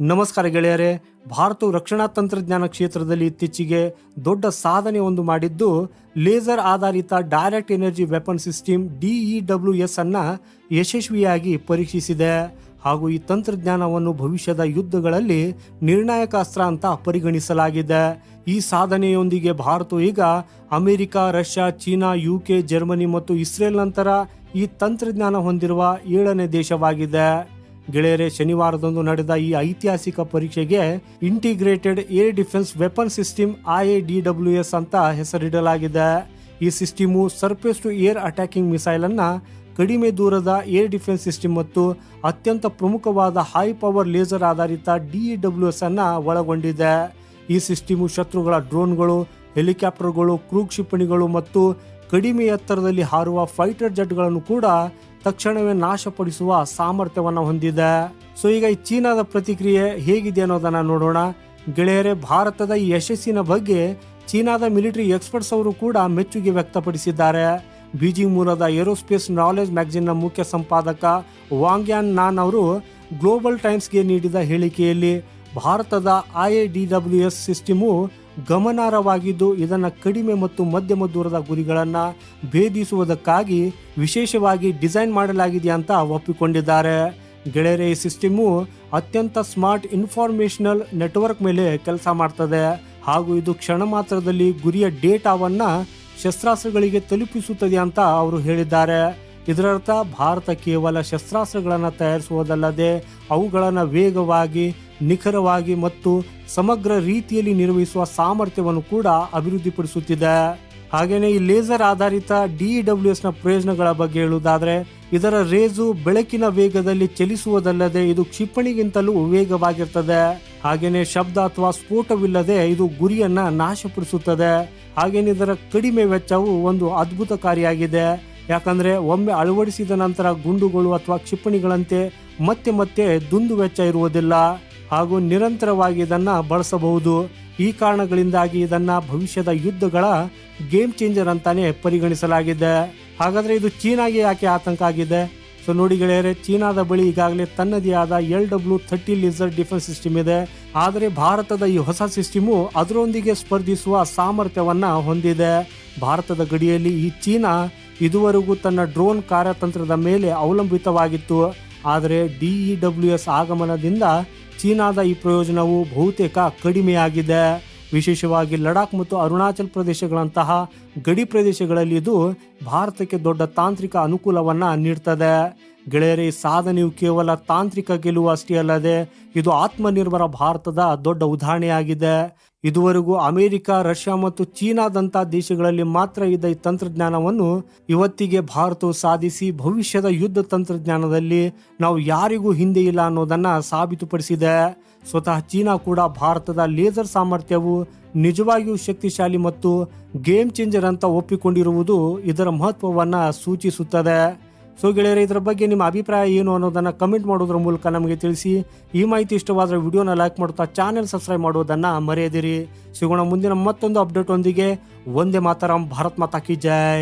ನಮಸ್ಕಾರ ಗೆಳೆಯರೇ ಭಾರತವು ರಕ್ಷಣಾ ತಂತ್ರಜ್ಞಾನ ಕ್ಷೇತ್ರದಲ್ಲಿ ಇತ್ತೀಚೆಗೆ ದೊಡ್ಡ ಸಾಧನೆ ಒಂದು ಮಾಡಿದ್ದು ಲೇಸರ್ ಆಧಾರಿತ direct energy weapon system DEW S ಅನ್ನು ಯಶಸ್ವಿಯಾಗಿ ಪರೀಕ್ಷಿಸಿದೆ. ಹಾಗೂ ಈ ತಂತ್ರಜ್ಞಾನವನ್ನು ಭವಿಷ್ಯದ ಯುದ್ಧಗಳಲ್ಲಿ ನಿರ್ಣಾಯಕ ಅಸ್ತ್ರ ಅಂತ ಪರಿಗಣಿಸಲಾಗಿದೆ. ಈ ಸಾಧನೆಯೊಂದಿಗೆ ಭಾರತವು ಈಗ America, Russia, China, UK, Germany ಮತ್ತು ಇಸ್ರೇಲ್ ನಂತರ ಈ ತಂತ್ರಜ್ಞಾನ ಹೊಂದಿರುವ ಏಳನೇ ದೇಶವಾಗಿದೆ. ಗೆಳೆಯರೆ, ಶನಿವಾರದಂದು ನಡೆದ ಈ ಐತಿಹಾಸಿಕ ಪರೀಕ್ಷೆಗೆ integrated air defence weapon system S ಅಂತ ಹೆಸರಿಡಲಾಗಿದೆ. ಈ system surface to air attacking missile ಅನ್ನ ಕಡಿಮೆ ದೂರದ ಏರ್ ಡಿಫೆನ್ಸ್ ಸಿಸ್ಟಮ್ ಮತ್ತು ಅತ್ಯಂತ ಪ್ರಮುಖವಾದ ಹೈ ಪವರ್ ಲೇಸರ್ ಆಧಾರಿತ ಎಸ್ ಅನ್ನ ಒಳಗೊಂಡಿದೆ. ಈ ಸಿಸ್ಟಮು ಶತ್ರುಗಳ ಡ್ರೋನ್ಗಳು, ಹೆಲಿಕಾಪ್ಟರ್ಗಳು ಕ್ರೂ ಕ್ಷಿಪಣಿಗಳು ಮತ್ತು ಕಡಿಮೆ ಎತ್ತರದಲ್ಲಿ ಹಾರುವ ಫೈಟರ್ ಜೆಟ್ಗಳನ್ನು ಕೂಡ ತಕ್ಷಣವೇ ನಾಶಪಡಿಸುವ ಸಾಮರ್ಥ್ಯವನ್ನು ಹೊಂದಿದೆ. ಸೊ, ಈಗ ಈ ಚೀನಾದ ಪ್ರತಿಕ್ರಿಯೆ ಹೇಗಿದೆ ಅನ್ನೋದನ್ನ ನೋಡೋಣ. ಗೆಳೆಯರೇ, ಭಾರತದ ಈ ಯಶಸ್ಸಿನ ಬಗ್ಗೆ ಚೀನಾದ ಮಿಲಿಟರಿ ಎಕ್ಸ್ಪರ್ಟ್ಸ್ ಅವರು ಕೂಡ ಮೆಚ್ಚುಗೆ ವ್ಯಕ್ತಪಡಿಸಿದ್ದಾರೆ. ಬೀಜಿಂಗ್ ಮೂಲದ ಏರೋಸ್ಪೇಸ್ ನಾಲೆಜ್ ಮ್ಯಾಗಜಿನ್ನ ಮುಖ್ಯ ಸಂಪಾದಕ ವಾಂಗ್ಯಾನ್ ನಾನ್ ಅವರು ಗ್ಲೋಬಲ್ ಟೈಮ್ಸ್ಗೆ ನೀಡಿದ ಹೇಳಿಕೆಯಲ್ಲಿ, ಭಾರತದ ಐಎಡಿಡಬ್ಲ್ಯೂ ಎಸ್ ಸಿಸ್ಟಮು ಗಮನಾರ್ಹವಾಗಿದ್ದು ಇದನ್ನು ಕಡಿಮೆ ಮತ್ತು ಮಧ್ಯಮ ದೂರದ ಗುರಿಗಳನ್ನು ಭೇದಿಸುವುದಕ್ಕಾಗಿ ವಿಶೇಷವಾಗಿ ಡಿಸೈನ್ ಮಾಡಲಾಗಿದೆ ಅಂತ ಒಪ್ಪಿಕೊಂಡಿದ್ದಾರೆ. ಗೆಳೆಯರೆ, ಈ ಸಿಸ್ಟಮು ಅತ್ಯಂತ ಸ್ಮಾರ್ಟ್ ಇನ್ಫಾರ್ಮೇಶನಲ್ ನೆಟ್ವರ್ಕ್ ಮೇಲೆ ಕೆಲಸ ಮಾಡ್ತದೆ. ಹಾಗೂ ಇದು ಕ್ಷಣ ಮಾತ್ರದಲ್ಲಿ ಗುರಿಯ ಡೇಟಾವನ್ನು ಶಸ್ತ್ರಾಸ್ತ್ರಗಳಿಗೆ ತಲುಪಿಸುತ್ತದೆ ಅಂತ ಅವರು ಹೇಳಿದ್ದಾರೆ. ಇದರರ್ಥ ಭಾರತ ಕೇವಲ ಶಸ್ತ್ರಾಸ್ತ್ರಗಳನ್ನು ತಯಾರಿಸುವುದಲ್ಲದೆ ಅವುಗಳನ್ನು ವೇಗವಾಗಿ, ನಿಖರವಾಗಿ ಮತ್ತು ಸಮಗ್ರ ರೀತಿಯಲ್ಲಿ ನಿರ್ವಹಿಸುವ ಸಾಮರ್ಥ್ಯವನ್ನು ಕೂಡ ಅಭಿವೃದ್ಧಿಪಡಿಸುತ್ತಿದೆ. ಹಾಗೆಯೇ ಈ ಲೇಸರ್ ಆಧಾರಿತ ಡಿ ಡಬ್ಲ್ಯೂ ಪ್ರಯೋಜನಗಳ ಬಗ್ಗೆ ಹೇಳುವುದಾದರೆ, ಇದರ ರೇಜು ಬೆಳಕಿನ ವೇಗದಲ್ಲಿ ಚಲಿಸುವುದಲ್ಲದೆ ಇದು ಕ್ಷಿಪಣಿಗಿಂತಲೂ ವೇಗವಾಗಿರ್ತದೆ. ಹಾಗೆಯೇ ಶಬ್ದ ಅಥವಾ ಸ್ಫೋಟವಿಲ್ಲದೆ ಇದು ಗುರಿಯನ್ನ ನಾಶಪಡಿಸುತ್ತದೆ. ಹಾಗೆಯೇ ಇದರ ಕಡಿಮೆ ವೆಚ್ಚವು ಒಂದು ಅದ್ಭುತಕಾರಿಯಾಗಿದೆ. ಯಾಕಂದ್ರೆ ಒಮ್ಮೆ ಅಳವಡಿಸಿದ ನಂತರ ಗುಂಡುಗಳು ಅಥವಾ ಕ್ಷಿಪಣಿಗಳಂತೆ ಮತ್ತೆ ಮತ್ತೆ ದುಂದು ವೆಚ್ಚ ಇರುವುದಿಲ್ಲ ಹಾಗೂ ನಿರಂತರವಾಗಿ ಇದನ್ನು ಬಳಸಬಹುದು. ಈ ಕಾರಣಗಳಿಂದಾಗಿ ಇದನ್ನು ಭವಿಷ್ಯದ ಯುದ್ಧಗಳ ಗೇಮ್ ಚೇಂಜರ್ ಅಂತಾನೆ ಪರಿಗಣಿಸಲಾಗಿದೆ. ಹಾಗಾದ್ರೆ ಇದು ಚೀನಾಗೆ ಯಾಕೆ ಆತಂಕ ಆಗಿದೆ? ಸೊ ನೋಡಿ ಗೆಳೆಯರೆ, ಚೀನಾದ ಬಳಿ ಈಗಾಗಲೇ ತನ್ನದೇ ಆದ L W thirty laser defence system ಇದೆ. ಆದರೆ ಭಾರತದ ಈ ಹೊಸ ಸಿಸ್ಟಮು ಅದರೊಂದಿಗೆ ಸ್ಪರ್ಧಿಸುವ ಸಾಮರ್ಥ್ಯವನ್ನ ಹೊಂದಿದೆ. ಭಾರತದ ಗಡಿಯಲ್ಲಿ ಈ ಚೀನಾ ಇದುವರೆಗೂ ತನ್ನ ಡ್ರೋನ್ ಕಾರ್ಯತಂತ್ರದ ಮೇಲೆ ಅವಲಂಬಿತವಾಗಿತ್ತು. ಆದರೆ ಡಿಇಡಬ್ಲ್ಯೂ ಎಸ್ ಆಗಮನದಿಂದ ಚೀನಾದ ಈ ಪ್ರಯೋಜನವು ಬಹುತೇಕ ಕಡಿಮೆಯಾಗಿದೆ. ವಿಶೇಷವಾಗಿ ಲಡಾಖ್ ಮತ್ತು ಅರುಣಾಚಲ್ ಪ್ರದೇಶಗಳಂತಹ ಗಡಿ ಪ್ರದೇಶಗಳಲ್ಲಿ ಇದು ಭಾರತಕ್ಕೆ ದೊಡ್ಡ ತಾಂತ್ರಿಕ ಅನುಕೂಲವನ್ನ ನೀಡ್ತದೆ. ಗೆಳೆಯರಿ ಸಾಧನೆಯು ಕೇವಲ ತಾಂತ್ರಿಕ ಗೆಲುವು ಅಷ್ಟೇ ಅಲ್ಲದೆ ಇದು ಆತ್ಮನಿರ್ಭರ ಭಾರತದ ದೊಡ್ಡ ಉದಾಹರಣೆಯಾಗಿದೆ. ಇದುವರೆಗೂ ಅಮೆರಿಕ, ರಷ್ಯಾ ಮತ್ತು ಚೀನಾದಂಥ ದೇಶಗಳಲ್ಲಿ ಮಾತ್ರ ಇದ್ದ ಈ ತಂತ್ರಜ್ಞಾನವನ್ನು ಇವತ್ತಿಗೆ ಭಾರತವು ಸಾಧಿಸಿ ಭವಿಷ್ಯದ ಯುದ್ಧ ತಂತ್ರಜ್ಞಾನದಲ್ಲಿ ನಾವು ಯಾರಿಗೂ ಹಿಂದೆ ಇಲ್ಲ ಅನ್ನೋದನ್ನ ಸಾಬೀತುಪಡಿಸಿದೆ. ಸ್ವತಃ ಚೀನಾ ಕೂಡ ಭಾರತದ ಲೇಸರ್ ಸಾಮರ್ಥ್ಯವು ನಿಜವಾಗಿಯೂ ಶಕ್ತಿಶಾಲಿ ಮತ್ತು ಗೇಮ್ ಚೇಂಜರ್ ಅಂತ ಒಪ್ಪಿಕೊಂಡಿರುವುದು ಇದರ ಮಹತ್ವವನ್ನ ಸೂಚಿಸುತ್ತದೆ. ಸೊ ಗೆಳೆಯರೆ, ಇದರ ಬಗ್ಗೆ ನಿಮ್ಮ ಅಭಿಪ್ರಾಯ ಏನು ಅನ್ನೋದನ್ನು ಕಮೆಂಟ್ ಮಾಡೋದ್ರ ಮೂಲಕ ನಮಗೆ ತಿಳಿಸಿ. ಈ ಮಾಹಿತಿ ಇಷ್ಟವಾದರೆ ವಿಡಿಯೋನ ಲೈಕ್ ಮಾಡುತ್ತಾ ಚಾನೆಲ್ ಸಬ್ಸ್ಕ್ರೈಬ್ ಮಾಡೋದನ್ನು ಮರೆಯದಿರಿ. ಸಿಗೋಣ ಮುಂದಿನ ಮತ್ತೊಂದು ಅಪ್ಡೇಟ್ ಒಂದಿಗೆ. ಒಂದೇ ಮಾತರಂ ಭಾರತ್ ಮಾತಾ ಕಿ ಜೈ.